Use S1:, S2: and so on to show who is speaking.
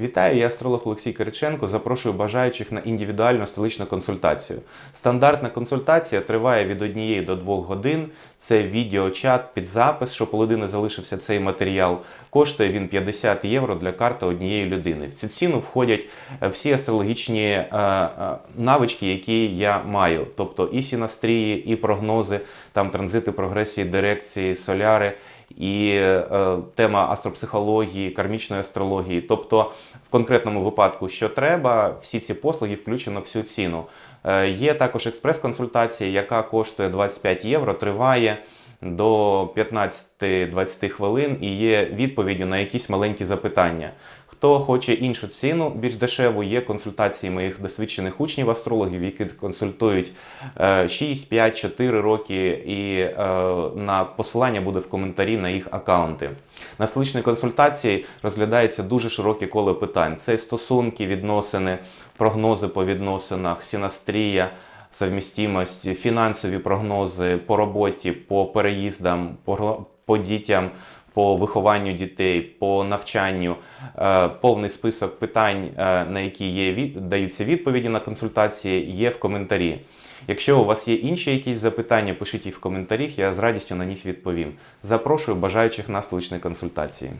S1: Вітаю, я астролог Олексій Кириченко. Запрошую бажаючих на індивідуальну столичну консультацію. Стандартна консультація триває від 1 до 2 годин. Це відеочат під запис, щоб у людини залишився цей матеріал. Коштує він 50 євро для карти однієї людини. В цю ціну входять е, всі астрологічні е, е, навички, які я маю, тобто і сінастрії, і прогнози, там транзити, прогресії, дирекції, соляри і е, тема астропсихології, кармічної астрології. Тобто, в конкретному випадку, що треба, всі ці послуги включено всю ціну. Е, є також експрес-консультація, яка коштує 25 євро, триває до 15-20 хвилин і є відповіддю на якісь маленькі запитання. Хто хоче іншу ціну, більш дешеву, є консультації моїх досвідчених учнів астрологів, які консультують е, 6, 5, 4 роки, і е, на посилання буде в коментарі на їх аккаунти. На столичній консультації розглядається дуже широке коло питань: це стосунки, відносини, прогнози по відносинах, сінастрія. Совмістимость, фінансові прогнози по роботі, по переїздам, по, по дітям, по вихованню дітей, по навчанню, Е, повний список питань, е, на які є від... даються відповіді на консультації, є в коментарі. Якщо у вас є інші якісь запитання, пишіть їх в коментарях, я з радістю на них відповім. Запрошую бажаючих на столичні консультації.